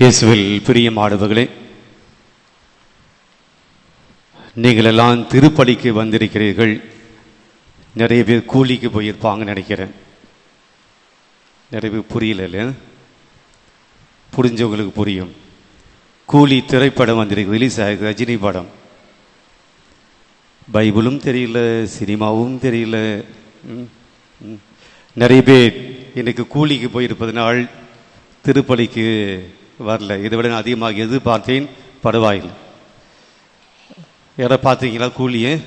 இயேசுவில் பிரியமானவர்களே நீங்கள் எல்லாம் திருப்பலிக்கு வந்திருக்கிறீர்கள். நிறைய பேர் கூலிக்கு போயிருப்பாங்கன்னு நினைக்கிறேன். நிறைய பேர் புரியல இல்லையா? புரிஞ்சவங்களுக்கு புரியும். கூலி திரைப்படம் வந்திருக்கு ரிலீஸ் ஆயிருக்கு ரஜினி படம். பைபிளும் தெரியல சினிமாவும் தெரியல. ம், ம். நிறைய பேர் இன்றைக்கு கூலிக்கு போயிருப்பதனால் திருப்பலிக்கு வரல. இதை விட நான் அதிகமாக எதிர்பார்த்தேன் பரவாயில்லை. யாரை பார்த்தீங்களா கூலியே?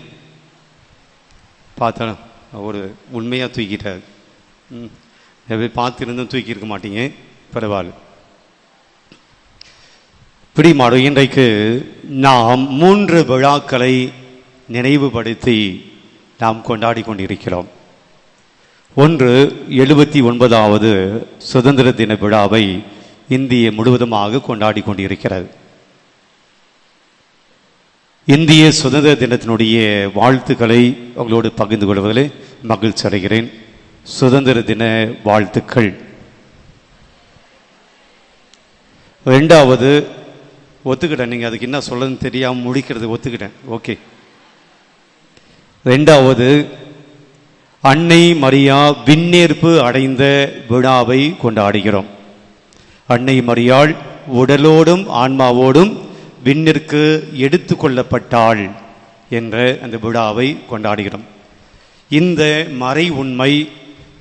பார்த்தா ஒரு உண்மையாக தூக்கிட்டார். ம். பார்த்துருந்தும் தூக்கியிருக்க மாட்டீங்க. பரவாயில்ல. பிடிமாடு இன்றைக்கு நாம் மூன்று விழாக்களை நினைவுபடுத்தி நாம் கொண்டாடி கொண்டிருக்கிறோம். ஒன்று எழுபத்தி ஒன்பதாவது சுதந்திர தின விழாவை இந்திய முழுவதுமாக கொண்டாடி கொண்டிருக்கிறது. இந்திய சுதந்திர தினத்தினுடைய வாழ்த்துக்களை உங்களோடு பகிர்ந்து கொள்வதில் மகிழ்ச்சி அடைகிறேன். சுதந்திர தின வாழ்த்துக்கள். ரெண்டாவது ஒத்துக்கிட்டேன். நீங்கள் அதுக்கு என்ன சொல்லணும்னு தெரியாமல் முடிக்கிறது ஒத்துக்கிட்டேன். ஓகே. ரெண்டாவது அன்னை மரியா விண்ணேற்பு அடைந்த விழாவை கொண்டாடுகிறோம். அன்னை மரியாள் உடலோடும் ஆன்மாவோடும் விண்ணிற்கு எடுத்து கொள்ளப்பட்டாள் என்ற அந்த விழாவை கொண்டாடுகிறோம். இந்த மறை உண்மை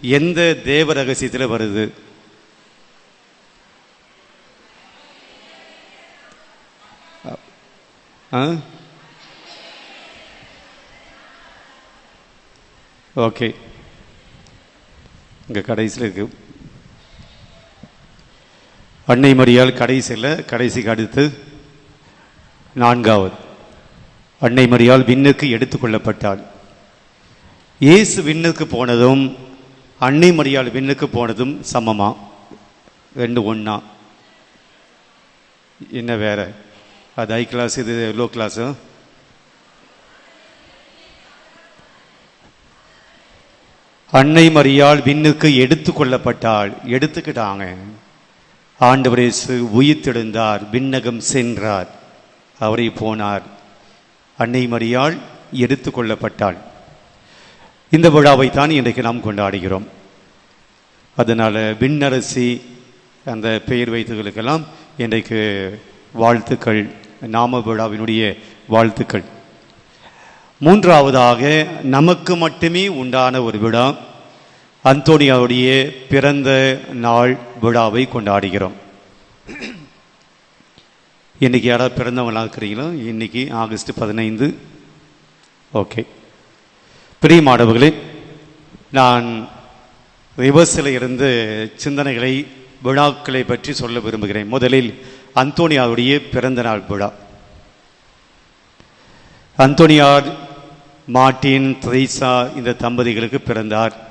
எந்த தேவ ரகசியத்தில் வருது? ஆ? ஓகே. இங்கே கடைசியில் இருக்குது அன்னை மறியால் கடைசியில் கடைசிக்கு அடுத்து நான்காவது. அன்னை மறியால் விண்ணுக்கு எடுத்துக்கொள்ளப்பட்டாள் இயேசு விண்ணுக்கு போனதும் அன்னை மரியாள் விண்ணுக்கு போனதும் சமமா? ரெண்டு ஒன்றா என்ன வேற? அது ஹை கிளாஸ் இது லோ கிளாஸு அன்னை மரியாள் விண்ணுக்கு எடுத்து கொள்ளப்பட்டாள். எடுத்துக்கிட்டாங்க. ஆண்டவரேசு உயிர்த்தெழுந்தார் விண்ணகம் சென்றார். அவரை போனார். அன்னை மரியாள் எடுத்து கொள்ளப்பட்டாள். இந்த விழாவை தான் இன்றைக்கு நாம் கொண்டாடுகிறோம். அதனால் விண்ணரசி அந்த பெயர் வைத்தவர்களுக்கெல்லாம் இன்றைக்கு வாழ்த்துக்கள் நாம விழாவினுடைய வாழ்த்துக்கள். மூன்றாவதாக நமக்கு மட்டுமே உண்டான ஒரு விழா. அந்தோனியாவுடைய பிறந்த நாள் விழாவை கொண்டாடுகிறோம். இன்றைக்கி யாராவது பிறந்தவங்களாக இருக்கிறீங்களோ? இன்னைக்கு ஆகஸ்ட் பதினைந்து. ஓகே. பிரியமானவர்களே நான் ரிவர்ஸில் இருந்து சிந்தனைகளை விழாக்களை பற்றி சொல்ல விரும்புகிறேன். முதலில் அந்தோனியாவுடைய பிறந்த நாள் விழா. அந்தோனியார் மார்டின் த்ரீசா இந்த தம்பதிகளுக்கு பிறந்தார்.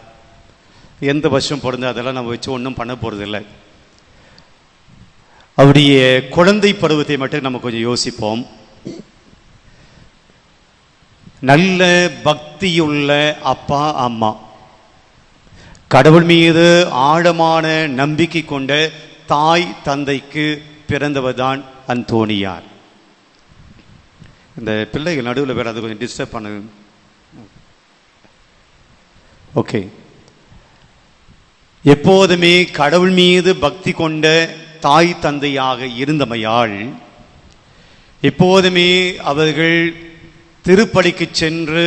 எந்த வருஷம் பிறந்த அதெல்லாம் நம்ம வச்சு ஒன்றும் பண்ண போகிறதில்லை அவருடைய குழந்தை பருவத்தை மட்டும் நம்ம கொஞ்சம் யோசிப்போம். நல்ல பக்தியுள்ள அப்பா அம்மா. கடவுள் மீது ஆழமான நம்பிக்கை கொண்ட தாய் தந்தைக்கு பிறந்தவர் தான் அந்தோனியார். இந்த பிள்ளைகள் நடுவில் வேற அது கொஞ்சம் டிஸ்டர்ப் பண்ணு ஓகே. எப்போதுமே கடவுள் மீது பக்தி கொண்ட தாய் தந்தையாக இருந்தமையால் எப்போதுமே அவர்கள் திருப்பலிக்கு சென்று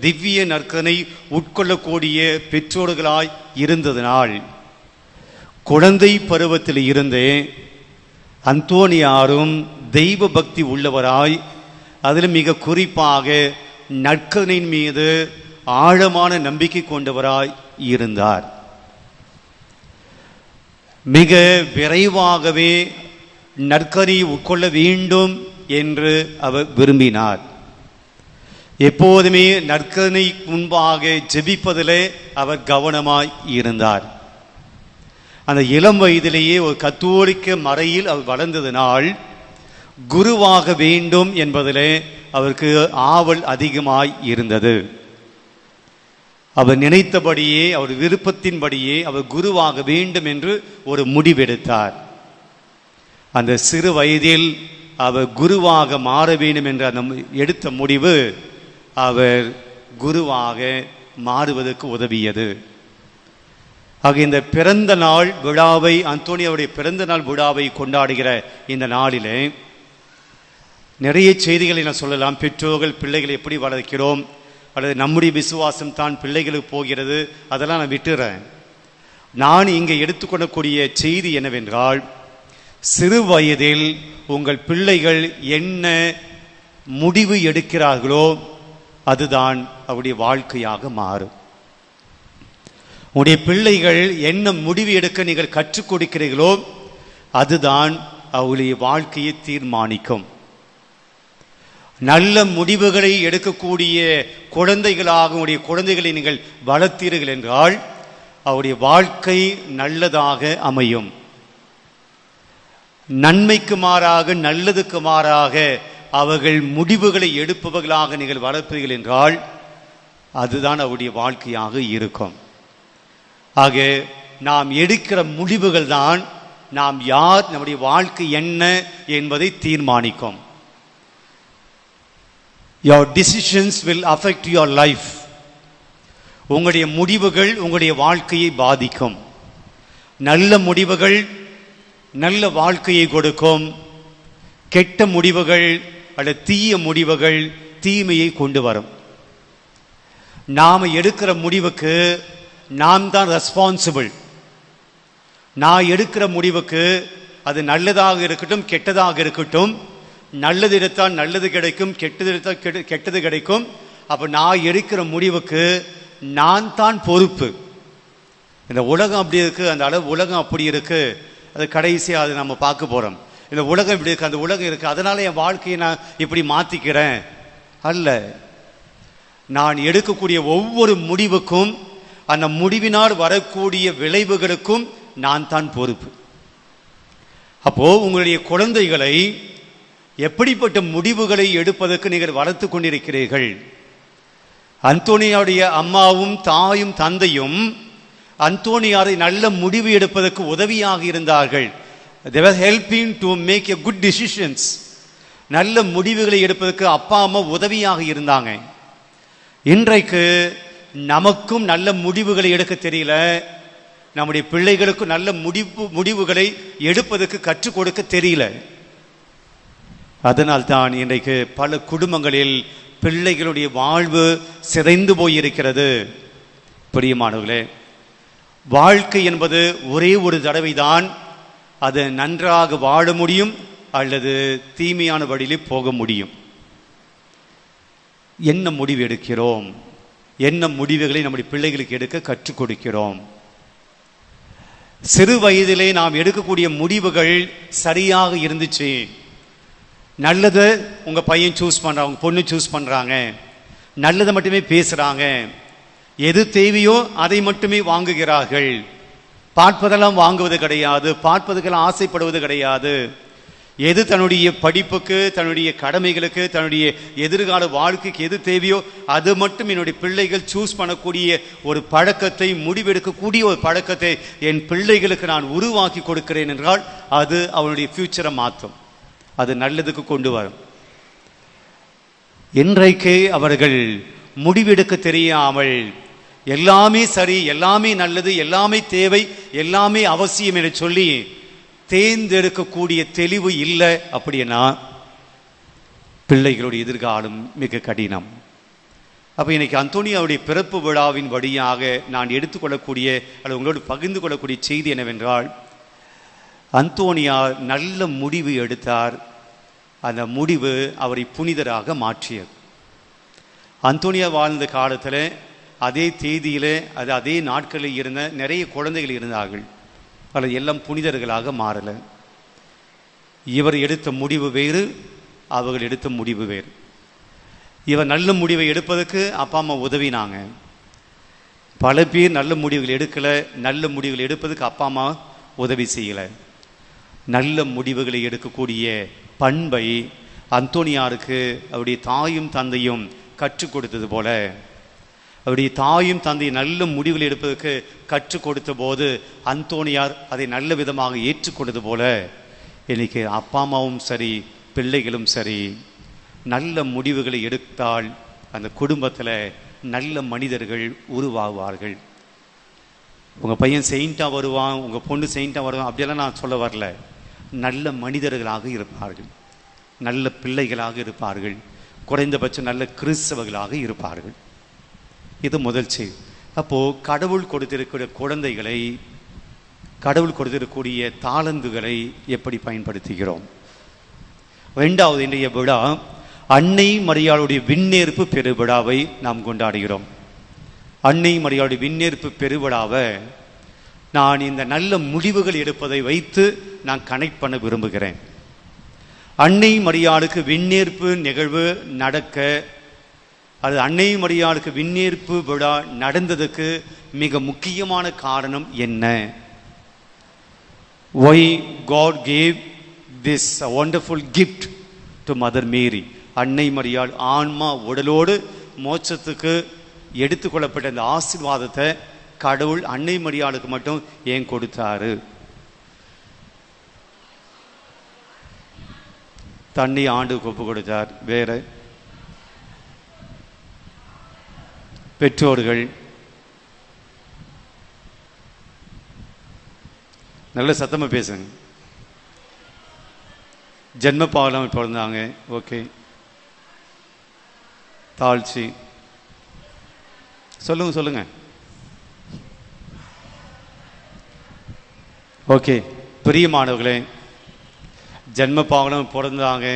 திவ்ய நற்கனை உட்கொள்ளக்கூடிய பெற்றோர்களாய் இருந்ததனால் குழந்தை பருவத்தில் இருந்தே அந்தோனியாரும் தெய்வ பக்தி உள்ளவராய் அதில் மிக குறிப்பாக நற்கனின் மீது ஆழமான நம்பிக்கை கொண்டவராய் இருந்தார். மிக விரைவாகவே நற்கனி உட்கொள்ள வேண்டும் என்று அவர் விரும்பினார். எப்போதுமே நற்கனை முன்பாக ஜெபிப்பதிலே அவர் கவனமாய் இருந்தார். அந்த இளம் வயதிலேயே ஒரு கத்தோலிக்க மறையில் அவர் வளர்ந்ததினால் குருவாக வேண்டும் என்பதிலே அவருக்கு ஆவல் அதிகமாய் இருந்தது. அவர் நினைத்தபடியே அவர் விருப்பத்தின்படியே அவர் குருவாக வேண்டும் என்று ஒரு முடிவெடுத்தார். அந்த சிறு வயதில் அவர் குருவாக மாற வேண்டும் என்ற அந்த எடுத்த முடிவு அவர் குருவாக மாறுவதற்கு உதவியது. ஆக இந்த பிறந்த நாள் விழாவை அந்தோனியாவுடைய பிறந்த நாள் விழாவை கொண்டாடுகிற இந்த நாளிலே நிறைய செய்திகளை நான் சொல்லலாம். பெற்றோர்கள் பிள்ளைகளை எப்படி வளர்க்கிறோம் அல்லது நம்முடைய விசுவாசம் தான் பிள்ளைகளுக்கு போகிறது அதெல்லாம் நான் விட்டுறேன். நான் இங்கே எடுத்துக்கொள்ளக்கூடிய செய்தி என்னவென்றால் சிறு வயதில் உங்கள் பிள்ளைகள் என்ன முடிவு எடுக்கிறார்களோ அதுதான் அவருடைய வாழ்க்கையாக மாறும். உங்களுடைய பிள்ளைகள் என்ன முடிவு எடுக்க நீங்கள் கற்றுக் கொடுக்கிறீர்களோ அதுதான் அவருடைய வாழ்க்கையை தீர்மானிக்கும். நல்ல முடிவுகளை எடுக்கக்கூடிய குழந்தைகளாக உடைய குழந்தைகளை நீங்கள் வளர்த்தீர்கள் என்றால் அவருடைய வாழ்க்கை நல்லதாக அமையும். நன்மைக்கு மாறாக நல்லதுக்கு மாறாக அவர்கள் முடிவுகளை எடுப்பவர்களாக நீங்கள் வளர்ப்பீர்கள் என்றால் அதுதான் அவருடைய வாழ்க்கையாக இருக்கும். ஆக நாம் எடுக்கிற முடிவுகள் தான் நாம் யார் நம்முடைய வாழ்க்கை என்ன என்பதை தீர்மானிக்கும். Your decisions will affect your life உங்களுடைய முடிவுகள் உங்களுடைய வாழ்க்கையை பாதிக்கும். நல்ல முடிவுகள் நல்ல வாழ்க்கையை கொடுக்கும். கெட்ட முடிவுகள் அல்லது தீய முடிவுகள் தீமையை கொண்டு வரும். நாம் எடுக்கிற முடிவுக்கு நாம் தான் ரெஸ்பான்சிபிள் நான் எடுக்கிற முடிவுக்கு அது நல்லதாக இருக்கட்டும் கெட்டதாக இருக்கட்டும் நல்லது எடுத்தால் நல்லது கிடைக்கும் கெட்டது எடுத்தால் கெட்டு கெட்டது கிடைக்கும். அப்போ நான் எடுக்கிற முடிவுக்கு நான் தான் பொறுப்பு. இந்த உலகம் அப்படி இருக்குது அந்த அளவு உலகம் அப்படி இருக்குது அது கடைசியாக அது நம்ம பார்க்க போகிறோம் இந்த உலகம் இப்படி இருக்குது அந்த உலகம் இருக்குது அதனால் என் வாழ்க்கையை நான் இப்படி மாற்றிக்கிறேன் அல்ல நான் எடுக்கக்கூடிய ஒவ்வொரு முடிவுக்கும் அந்த முடிவினால் வரக்கூடிய விளைவுகளுக்கும் நான் தான் பொறுப்பு. அப்போது உங்களுடைய குழந்தைகளை எப்படிப்பட்ட முடிவுகளை எடுப்பதற்கு நீங்கள் வளர்த்து கொண்டிருக்கிறீர்கள்? அந்தோனியாவுடைய அம்மாவும் தாயும் தந்தையும் அந்தோனியாரை நல்ல முடிவு எடுப்பதற்கு உதவியாக இருந்தார்கள். They helping to make a good decisions நல்ல முடிவுகளை எடுப்பதற்கு அப்பா அம்மா உதவியாக இருந்தாங்க. இன்றைக்கு நமக்கும் நல்ல முடிவுகளை எடுக்க தெரியல. நம்முடைய பிள்ளைகளுக்கும் நல்ல முடிவு முடிவுகளை எடுப்பதற்கு கற்றுக் கொடுக்க தெரியல. அதனால்தான் இன்றைக்கு பல குடும்பங்களில் பிள்ளைகளுடைய வாழ்வு சிதைந்து போயிருக்கிறது. பிரியமானவர்களே வாழ்க்கை என்பது ஒரே ஒரு தடவை தான் அது நன்றாக வாழ முடியும் அல்லது தீமையான வழியிலே போக முடியும். என்ன முடிவு எடுக்கிறோம்? என்ன முடிவுகளை நம்முடைய பிள்ளைகளுக்கு எடுக்க கற்றுக் கொடுக்கிறோம்? சிறு வயதிலே நாம் எடுக்கக்கூடிய முடிவுகள் சரியாக இருந்துச்சு. நல்லதை உங்கள் பையன் சூஸ் பண்ணுறாங்க உங்கள் பொண்ணு சூஸ் பண்ணுறாங்க நல்லதை மட்டுமே பேசுகிறாங்க எது தேவையோ அதை மட்டுமே வாங்குகிறார்கள். பார்ப்பதெல்லாம் வாங்குவது கிடையாது பார்ப்பதுக்கெல்லாம் ஆசைப்படுவது கிடையாது. எது தன்னுடைய படிப்புக்கு தன்னுடைய கடமைகளுக்கு தன்னுடைய எதிர்கால வாழ்க்கைக்கு எது தேவையோ அது மட்டும் என்னுடைய பிள்ளைகள் சூஸ் பண்ணக்கூடிய ஒரு பழக்கத்தை முடிவெடுக்கக்கூடிய ஒரு பழக்கத்தை என் பிள்ளைகளுக்கு நான் உருவாக்கி கொடுக்கிறேன் என்றால் அது அவனுடைய ஃபியூச்சரை மாற்றும். அது நல்லதுக்கு கொண்டு வரும். இன்றைக்கு அவர்கள் முடிவெடுக்க தெரியாமல் எல்லாமே சரி எல்லாமே நல்லது எல்லாமே தேவை எல்லாமே அவசியம் என்று சொல்லி தேர்ந்தெடுக்கக்கூடிய தெளிவு இல்லை அப்படின்னா பிள்ளைகளுடைய எதிர்காலம் மிக கடினம். அப்போ இன்னைக்கு அந்தோனியாவுடைய பிறப்பு விழாவின் வழியாக நான் எடுத்துக்கொள்ளக்கூடிய அல்லது உங்களோடு பகிர்ந்து கொள்ளக்கூடிய செய்தி என்னவென்றால் அந்தோனியா நல்ல முடிவு எடுத்தார். அந்த முடிவு அவரை புனிதராக மாற்றியது. அந்தோனியா வாழ்ந்த காலத்தில் அதே தேதியில் அது அதே நாட்களில் இருந்த நிறைய குழந்தைகள் இருந்தார்கள். பல எல்லாம் புனிதர்களாக மாறலை. இவர் எடுத்த முடிவு வேறு அவர்கள் எடுத்த முடிவு வேறு. இவர் நல்ல முடிவை எடுப்பதற்கு அப்பா அம்மா உதவினாங்க. பல பேர் நல்ல முடிவுகள் எடுக்கலை நல்ல முடிவுகள் எடுப்பதுக்கு அப்பா அம்மா உதவி செய்யலை. நல்ல முடிவுகளை எடுக்கக்கூடிய பண்பை அந்தோனியாருக்கு அவருடைய தாயும் தந்தையும் கற்றுக் கொடுத்தது போல அவருடைய தாயும் தந்தை நல்ல முடிவுகள் எடுப்பதற்கு கற்றுக் கொடுத்த போது அந்தோனியார் அதை நல்ல விதமாக ஏற்றுக்கொண்டது போல இன்னைக்கு அப்பா அம்மாவும் சரி பிள்ளைகளும் சரி நல்ல முடிவுகளை எடுத்தால் அந்த குடும்பத்தில் நல்ல மனிதர்கள் உருவாகுவார்கள். உங்கள் பையன் செயின்ட்டாக வருவான் உங்கள் பொண்ணு செயின்ட்டாக வருவான் அப்படியெல்லாம் நான் சொல்ல வரல. நல்ல மனிதர்களாக இருப்பார்கள். நல்ல பிள்ளைகளாக இருப்பார்கள். குறைந்தபட்சம் நல்ல கிறிஸ்தவர்களாக இருப்பார்கள். இது முதல் செய்தி அப்போது கடவுள் கொடுத்திருக்கிற குழந்தைகளை கடவுள் கொடுத்திருக்கக்கூடிய தாளந்துகளை எப்படி பயன்படுத்துகிறோம்? ரெண்டாவது இன்றைய விழா அன்னை மரியாளுடைய விண்ணேற்பு பெருவிழாவை நாம் கொண்டாடுகிறோம். அன்னை மரியாளுடைய விண்ணேற்பு பெருவிழாவை நான் இந்த நல்ல முடிவுகள் எடுப்பதை வைத்து நான் கனெக்ட் பண்ண விரும்புகிறேன். அன்னை மரியாளுக்கு விண்ணேற்பு நிகழ்வு நடக்க அது அன்னை மரியாளுக்கு விண்ணேற்பு விழா நடந்ததுக்கு மிக முக்கியமான காரணம் என்ன? Why God gave this wonderful gift to Mother Mary அன்னை மரியாள் ஆன்மா உடலோடு மோட்சத்துக்கு எடுத்துக்கொள்ளப்பட்ட இந்த ஆசீர்வாதத்தை கடவுள் அன்னை மரியாளுக்கு மட்டும் ஏன் கொடுத்தாரு? தண்ணி ஆண்டு ஒப்பு கொடுத்தார். வேற பெற்றோர்கள் நல்ல சத்தமா பேசுங்க. ஜென்ம பாவலாம் பிறந்தாங்க ஓகே. தாழ்ச்சி. சொல்லுங்க சொல்லுங்க. ஓகே பிரியமானவர்களே ஜென்ம பாவனம் பிறந்தாங்க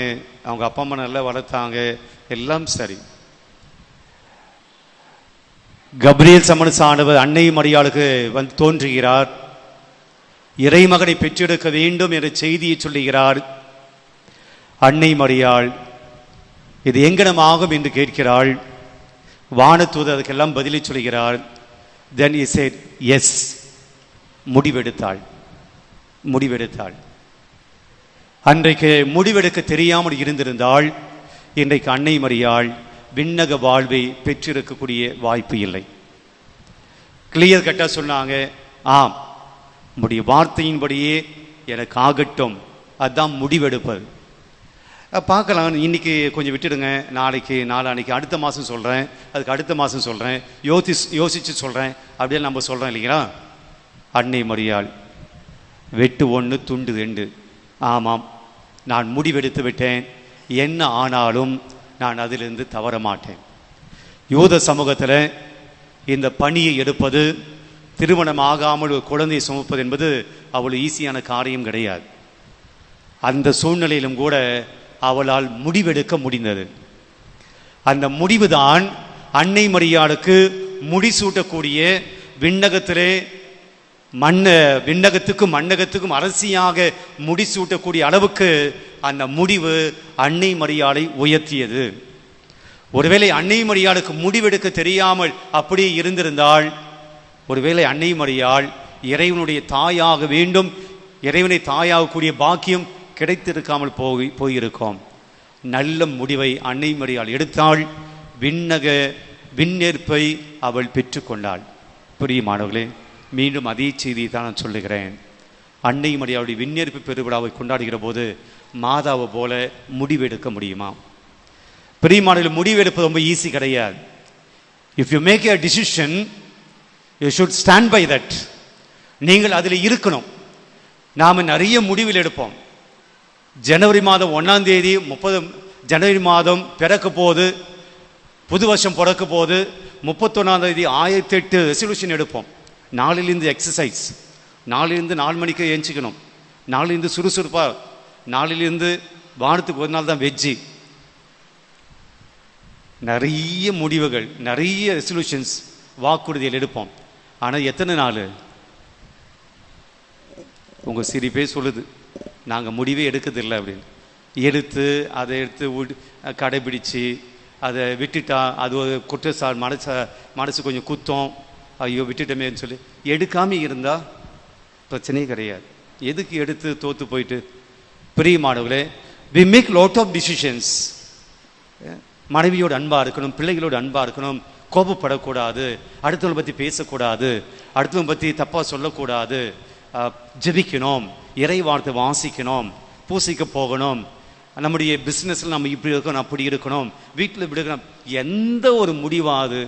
அவங்க அப்பா அம்மா நல்லா வளர்த்தாங்க எல்லாம் சரி. கப்ரியல் சமணசானவர் அன்னை மரியாளுக்கு வந்து தோன்றுகிறார். இறைமகனை பெற்றெடுக்க வேண்டும் என்ற செய்தியை சொல்லுகிறார். அன்னை மரியாள் இது எங்கனமாகும்? என்று கேட்கிறாள். வானத்தூது அதுக்கெல்லாம் பதிலை சொல்கிறார். தென் இஸ் ஏ எஸ் முடிவெடுத்தாள். முடிவெடுத்தாள். அன்றைக்கு முடிவெடுக்க தெரியாமல் இருந்திருந்தால் இன்றைக்கு அன்னை மறியாள் விண்ணக வாழ்வை பெற்றிருக்கக்கூடிய வாய்ப்பு இல்லை. கிளியர் கட்டாக சொன்னாங்க. ஆம். உடைய வார்த்தையின்படியே எனக்கு ஆகட்டும். அதுதான் முடிவெடுப்பது. பார்க்கலாம். இன்னைக்கு கொஞ்சம் விட்டுடுங்க. நாளைக்கு நாளான்னைக்கு அடுத்த மாதம் சொல்கிறேன் அதுக்கு அடுத்த மாதம் சொல்கிறேன் யோசி யோசித்து சொல்கிறேன் அப்படியே நம்ம சொல்கிறோம் இல்லைங்களா? அன்னை மரியாள் வெட்டு ஒன்று துண்டு ரெண்டு. ஆமாம் நான் முடிவெடுத்து விட்டேன். என்ன ஆனாலும் நான் அதிலிருந்து தவற மாட்டேன். யூத சமூகத்தில் இந்த பணியை எடுப்பது திருமணம் ஆகாமல் ஒரு குழந்தையை சுமப்பது என்பது அவ்வளோ ஈஸியான காரியம் கிடையாது. அந்த சூழ்நிலையிலும் கூட அவளால் முடிவெடுக்க முடிந்தது. அந்த முடிவுதான் அன்னை மரியாளுக்கு முடிசூட்டக்கூடிய விண்ணகத்திலே மண்ண விண்ணகத்துக்கும் மண்ணகத்துக்கும் அரசியாக முடிசூட்டக்கூடிய அளவுக்கு அந்த முடிவு அன்னை மரியாதை உயர்த்தியது. ஒருவேளை அன்னை மரியாளுக்கு முடிவெடுக்க தெரியாமல் அப்படியே இருந்திருந்தால் ஒருவேளை அன்னை மரியாள் இறைவனுடைய தாயாக வேண்டும் இறைவனை தாயாகக்கூடிய பாக்கியம் கிடைத்திருக்காமல் போய் போயிருக்கோம். நல்ல முடிவை அன்னை மரியாள் எடுத்தாள். விண்ணக விண்ணேற்பை அவள் பெற்றுக்கொண்டாள். பிரியமானவர்களே மீண்டும் அதே செய்தியை தான் நான் சொல்லுகிறேன். அன்னை மரியாவுடைய விண்ணேற்பு பெருவிழாவை கொண்டாடுகிற போது மாதாவை போல முடிவெடுக்க முடியுமா? பிரியமானவர்கள் முடிவெடுப்பது ரொம்ப ஈஸி கிடையாது. If you make a decision you should stand by that நீங்கள் அதில் இருக்கணும். நாம் நிறைய முடிவில் எடுப்போம். ஜனவரி மாதம் ஒன்றாம் தேதி முப்பது ஜனவரி மாதம் பிறக்க போது புது வருஷம் பிறக்க போது முப்பத்தொன்னாம் தேதி ஆயிரத்தி எட்டு ரெசல்யூஷன் எடுப்போம். நாளிலிருந்து எக்ஸசைஸ் நாளிலிருந்து நாலு மணிக்கு ஏஞ்சிக்கணும் நாளிலிருந்து சுறுசுறுப்பாக நாளிலிருந்து வாரத்துக்கு ஒரு நாள் தான் வெஜ்ஜி நிறைய முடிவுகள் நிறைய ரெசல்யூஷன்ஸ் வாக்குறுதியில் எடுப்போம். ஆனால் எத்தனை நாள்? உங்கள் சிரிப்பே சொல்லுது. நாங்கள் முடிவே எடுக்கிறதில்ல அப்படின்னு. எடுத்து அதை எடுத்து கடைபிடித்து கடைபிடிச்சு அதை விட்டுட்டா அது ஒரு குற்றச்சா மனச மனசு கொஞ்சம் குத்தம். ஐயோ விட்டுட்டோமேன்னு சொல்லி எடுக்காமல் இருந்தால் பிரச்சனையே கிடையாது. எதுக்கு எடுத்து தோற்று போயிட்டு? பிரியமானவர்களே we make lot of decisions மனைவியோட அன்பாக இருக்கணும் பிள்ளைகளோட அன்பாக இருக்கணும். கோபப்படக்கூடாது. அடுத்தவங்களை பற்றி பேசக்கூடாது. அடுத்தவங்க பற்றி தப்பாக சொல்லக்கூடாது. ஜெபிக்கணும். இறை வார்த்தை வாசிக்கணும் பூசிக்க போகணும் நம்முடைய பிஸ்னஸில் நம்ம இப்படி இருக்கணும் அப்படி இருக்கணும் வீட்டில் இப்படி இருக்கணும் எந்த ஒரு முடிவாவது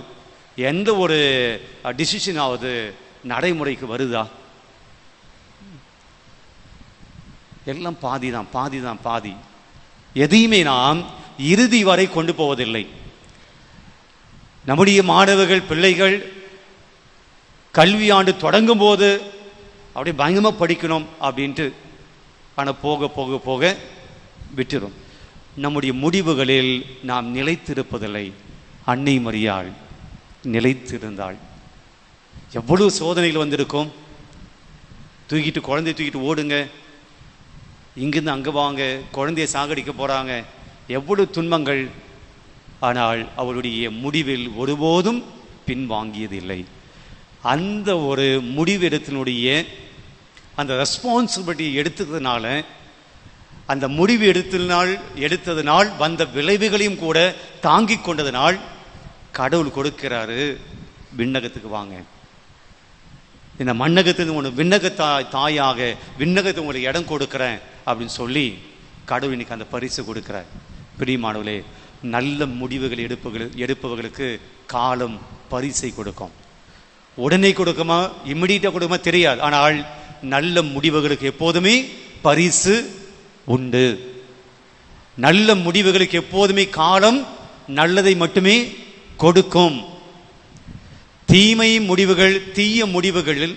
எந்த ஒரு டிசிஷன் ஆகுது நடைமுறைக்கு வருதா? எல்லாம் பாதி தான் பாதி. தான் பாதி எதையுமே நாம் இறுதி வரை கொண்டு போவதில்லை. நம்முடைய மாணவர்கள் பிள்ளைகள் கல்வியாண்டு தொடங்கும் போது அப்படியே பயங்கரமாக படிக்கணும் அப்படின்ட்டு ஆனால் போக போக போக விட்டுரும். நம்முடைய முடிவுகளில் நாம் நிலைத்திருப்பதில்லை. அன்னை மரியாள் நிலைத்திருந்தாள். எவ்வளவு சோதனைகள் வந்திருக்கும். தூக்கிட்டு குழந்தைய தூக்கிட்டு ஓடுங்க. இங்கிருந்து அங்கே வாங்க. குழந்தைய சாகடிக்க போகிறாங்க எவ்வளவு துன்பங்கள். ஆனால் அவளுடைய முடிவில் ஒருபோதும் பின்வாங்கியதில்லை. அந்த ஒரு முடிவெடுத்தினுடைய அந்த ரெஸ்பான்சிபிலிட்டி எடுத்ததுனால அந்த முடிவு எடுத்ததினால் எடுத்ததினால் வந்த விளைவுகளையும் கூட தாங்கி கொண்டதனால் கடவுள் கொடுக்கிறாரு விண்ணகத்துக்கு வாங்க. இந்த மண்ணகத்துக்கு ஒன்று விண்ணக தாய் தாயாக விண்ணகத்துக்கு உங்களுக்கு இடம் கொடுக்குறேன் அப்படின்னு சொல்லி கடவுள் இன்னைக்கு அந்த பரிசு கொடுக்குறார். பிரியமானவர்களே நல்ல முடிவுகள் எடுப்புகள் எடுப்பவர்களுக்கு காலம் பரிசை கொடுக்கும். உடனே கொடுக்குமா இம்மிடியட்டாக கொடுக்குமா தெரியாது. ஆனால் நல்ல முடிவுகளுக்கு எப்போதுமே பரிசு உண்டு. நல்ல முடிவுகளுக்கு எப்போதுமே காலம் நல்லதை மட்டுமே கொடுக்கும். தீமை முடிவுகள் தீய முடிவுகளில்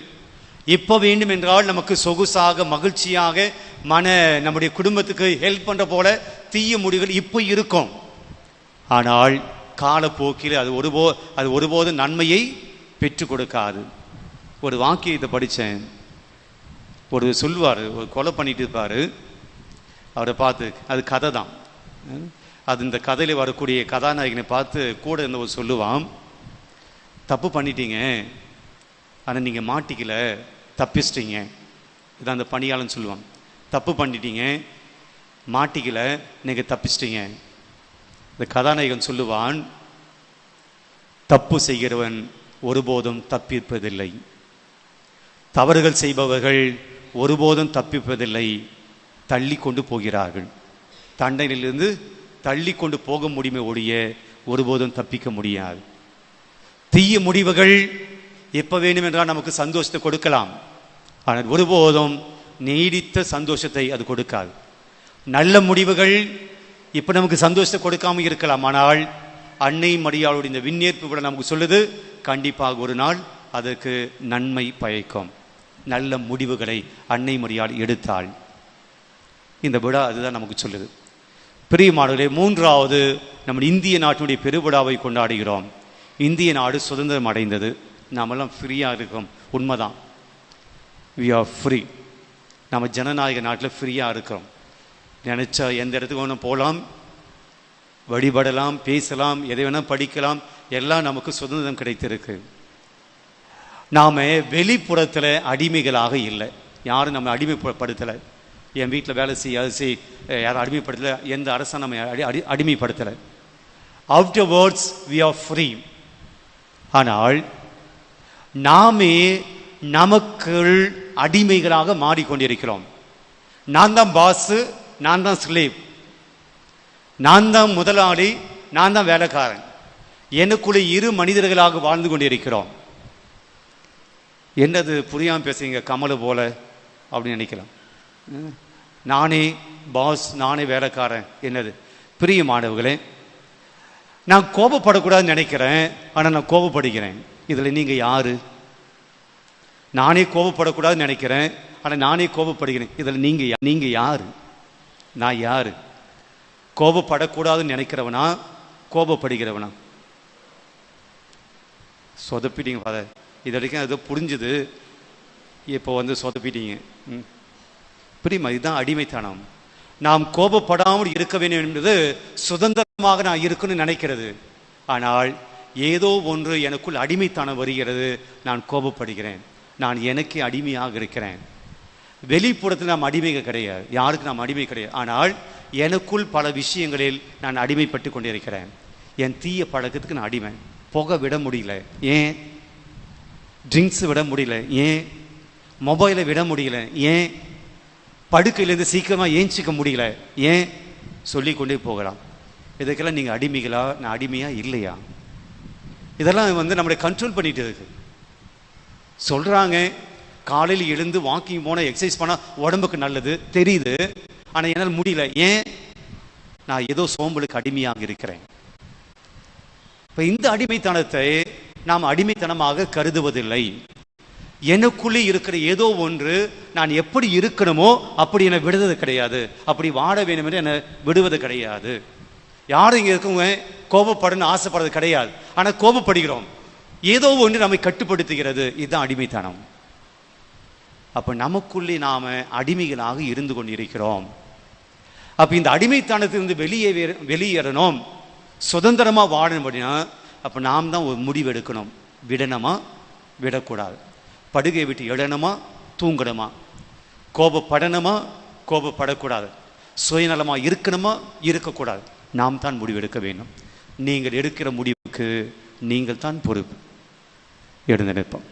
எப்போ வேண்டும் என்றால் நமக்கு சொகுசாக மகிழ்ச்சியாக மன நம்முடைய குடும்பத்துக்கு ஹெல்ப் பண்ணுற போல தீய முடிவுகள் இப்போ இருக்கும். ஆனால் காலப்போக்கில் அது ஒருபோ அது ஒருபோதும் நன்மையை பெற்றுக் கொடுக்காது. ஒரு வாக்கியத்தை படித்தேன். ஒரு சொல்வார் ஒரு கொலை பண்ணிட்டு இருப்பார் அவரை பார்த்து அது கதை தான் அது இந்த கதையில் வரக்கூடிய கதாநாயகனை பார்த்து கூட இருந்தவர் சொல்லுவான் தப்பு பண்ணிட்டீங்க. ஆனால் நீங்கள் மாட்டிக்கல. தப்பிச்சிட்டீங்க. இதான் அந்த பணியாளன் சொல்லுவான். தப்பு பண்ணிட்டீங்க. மாட்டிக்கல. நீங்கள் தப்பிச்சிட்டீங்க. இந்த கதாநாயகன் சொல்லுவான் தப்பு செய்கிறவன் ஒருபோதும் தப்பிப்பதில்லை. தவறுகள் செய்பவர்கள் ஒருபோதும் தப்பிப்பதில்லை. தள்ளி கொண்டு போகிறார்கள். தண்டனையிலிருந்து தள்ளி கொண்டு போக முடியுமே ஒழிய ஒருபோதும் தப்பிக்க முடியாது. தீய முடிவுகள் எப்போ வேணுமென்றால் நமக்கு சந்தோஷத்தை கொடுக்கலாம். ஆனால் ஒருபோதும் நீடித்த சந்தோஷத்தை அது கொடுக்காது. நல்ல முடிவுகள் இப்போ நமக்கு சந்தோஷத்தை கொடுக்காமல் இருக்கலாம். ஆனால் அன்னை மடியாளுடைய இந்த விண்ணேற்பு கூட நமக்கு சொல்லுது கண்டிப்பாக ஒரு நாள் அதற்கு நன்மை பயக்கும். நல்ல முடிவுகளை அன்னை முறையால் எடுத்தாள். இந்த விழா அதுதான் நமக்கு சொல்லுது. பிரியமானவர்களே மூன்றாவது நம்ம இந்திய நாட்டினுடைய பெருவிழாவை கொண்டாடுகிறோம். இந்திய நாடு சுதந்திரம் அடைந்தது. நாமெல்லாம் ஃப்ரீயாக இருக்கோம். உண்மைதான். வி ஆர் ஃப்ரீ நம்ம ஜனநாயக நாட்டில் ஃப்ரீயாக இருக்கிறோம். நினச்சா எந்த இடத்துக்கு வேணும் போகலாம். வழிபடலாம் பேசலாம் எதை வேணால் படிக்கலாம். எல்லாம் நமக்கு சுதந்திரம் கிடைத்திருக்கு. நாம் வெளிப்புறத்தில் அடிமைகளாக இல்லை. யாரும் நம்ம அடிமைப்படுத்தலை. என் வீட்டில் வேலை செய்ய அது செய் யாரும் அடிமைப்படுத்தலை. எந்த அரசும் நம்ம அடி அடி அடிமைப்படுத்தலை. Outer words we are free ஆனால் நாமே நமக்குள் அடிமைகளாக மாறிக்கொண்டிருக்கிறோம். நான் தான் பாஸு நான் தான் ஸ்லேவ் நான் தான் முதலாளி நான் தான் வேலைக்காரன். எனக்குள்ளே இரு மனிதர்களாக வாழ்ந்து கொண்டிருக்கிறோம். என்னது புரியாமல் பேசுறீங்க கமலை போல அப்படின்னு நினைக்கலாம். நானே பாஸ் நானே வேலைக்காரன் என்னது? பிரியமானவர்களே நான் கோபப்படக்கூடாதுன்னு நினைக்கிறேன் ஆனால் நான் கோபப்படுகிறேன். இதில் நீங்கள் யார்? நானே கோபப்படக்கூடாதுன்னு நினைக்கிறேன் ஆனால் நானே கோபப்படுகிறேன். இதில் நீங்கள் நீங்கள் யார்? நான் யார்? கோபப்படக்கூடாதுன்னு நினைக்கிறவனா கோபப்படுகிறவனா? சொதப்பிட்டீங்க ஃபாதர். இது வரைக்கும் அது புரிஞ்சுது. இப்போ வந்து சொதப்பிட்டீங்க. ம். புரியுமா? இதுதான் அடிமைத்தனம். நாம் கோபப்படாமல் இருக்க வேண்டும் என்பது சுதந்திரமாக நான் இருக்கணும்னு நினைக்கிறது. ஆனால் ஏதோ ஒன்று எனக்குள் அடிமைத்தனம் வருகிறது. நான் கோபப்படுகிறேன். நான் எனக்கே அடிமையாக இருக்கிறேன். வெளிப்புறத்தில் நாம் அடிமைகள் கிடையாது. யாருக்கு நாம் அடிமை கிடையாது. ஆனால் எனக்குள் பல விஷயங்களில் நான் அடிமைப்பட்டு கொண்டிருக்கிறேன். என் தீய பழக்கத்துக்கு நான் அடிமை. புகை விட முடியல. ஏன்? ட்ரிங்க்ஸ் விட முடியல. ஏன்? மொபைலை விட முடியல. ஏன்? படுக்கையிலேருந்து சீக்கிரமாக ஏஞ்சிக்க முடியல. ஏன்? சொல்லி கொண்டே போகலாம். இதுக்கெல்லாம் நீங்கள் அடிமைகளா? நான் அடிமையாக இல்லையா? இதெல்லாம் வந்து நம்மளை கண்ட்ரோல் பண்ணிட்டு இருக்கு. சொல்கிறாங்க காலையில் எழுந்து வாக்கிங் போனால் எக்ஸசைஸ் பண்ணால் உடம்புக்கு நல்லது தெரியுது. ஆனால் என்னால் முடியல. ஏன்? நான் ஏதோ சோம்பலுக்கு அடிமையாக இருக்கிறேன். இப்போ இந்த அடிமைத்தனத்தை நாம் அடிமைத்தனமாக கருதுவதில்லை. எனக்குள்ளே இருக்கிற ஏதோ ஒன்று நான் எப்படி இருக்கணுமோ அப்படி என்னை விடுவது கிடையாது. அப்படி வாழ வேண்டும் என்று என்னை விடுவது கிடையாது. யாரும் இங்கே இருக்கவங்க கோபப்படணும்னு ஆசைப்படுறது கிடையாது. ஆனால் கோபப்படுகிறோம். ஏதோ ஒன்று நம்மை கட்டுப்படுத்துகிறது. இதுதான் அடிமைத்தனம். அப்போ நமக்குள்ளே நாம் அடிமைகளாக இருந்து கொண்டிருக்கிறோம். அப்போ இந்த அடிமைத்தனத்திலிருந்து வெளியே வெளியேறணும். சுதந்திரமாக வாழணும் அப்படின்னா அப்போ நாம் தான் ஒரு முடிவு எடுக்கணும் விடணுமா? விடக்கூடாது. படுகை விட்டு எழணுமா தூங்கணுமா? கோபப்படணுமா? கோபப்படக்கூடாது. சுயநலமாக இருக்கணுமா? இருக்கக்கூடாது. நாம் தான் முடிவெடுக்க வேண்டும். நீங்கள் எடுக்கிற முடிவுக்கு நீங்கள் தான் பொறுப்பு. எழுந்து நிற்போம்